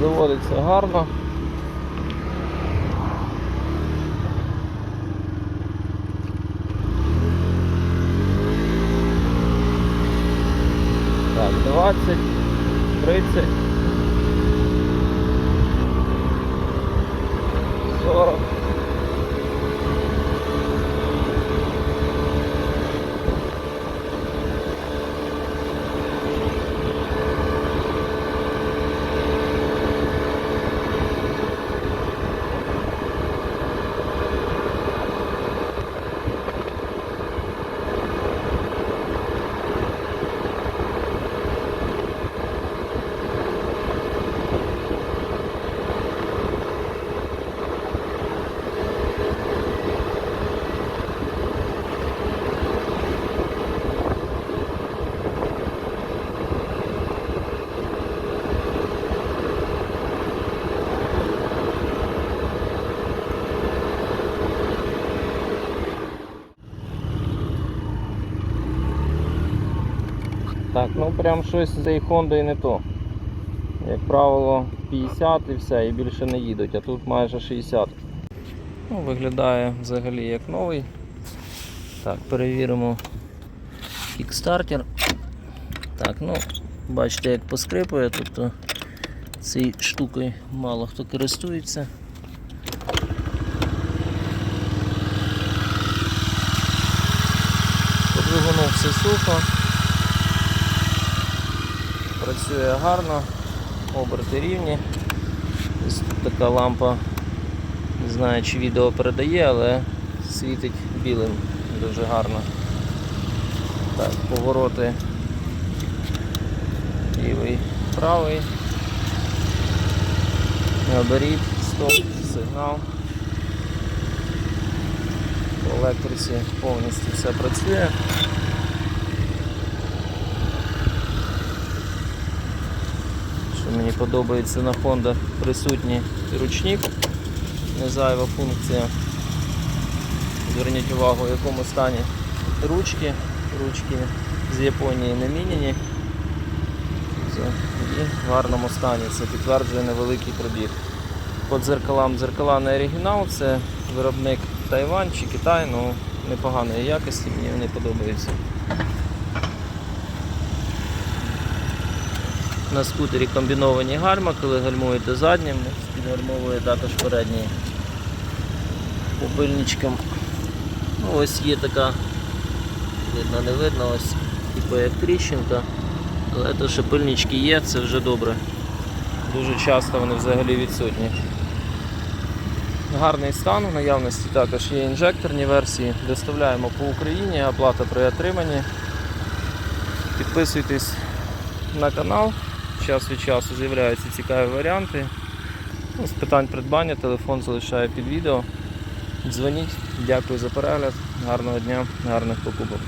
заводиться гарно. Так, 20, 30, 40. Так, ну прям щось з цією Хондою не то. Як правило, 50 і все, і більше не їдуть, а тут майже 60. Ну, виглядає взагалі як новий. Так, перевіримо кікстартер. Так, ну, бачите, як поскрипує, тобто цією штукою мало хто користується. По все сухо. Працює гарно, оберти рівні. Така лампа, не знаю чи відео передає, але світить білим дуже гарно. Так, повороти лівий, правий. Габарит, стоп, сигнал. По електриці повністю все працює. Що мені подобається на Honda присутній ручник, не зайва функція. Зверніть увагу, в якому стані ручки. Ручки з Японії не міняні. І в гарному стані. Це підтверджує невеликий пробіг. По дзеркалам дзеркала не оригінал, це виробник Тайвань чи Китай, ну непоганої якості, мені вони подобаються. На скутері комбіновані гальма, коли гальмуєте заднім, підгальмовує також передній попильничком. Ну, ось є така, видно, не видно, ось типу як тріщинка, але то, що пильнички є, це вже добре. Дуже часто вони взагалі відсутні. Гарний стан, в наявності також є інжекторні версії. Доставляємо по Україні, оплата при отриманні. Підписуйтесь на канал, час від часу з'являються цікаві варіанти. Ну, З питань придбання телефон залишаю під відео. Дзвоніть, дякую за перегляд, гарного дня, гарних покупок.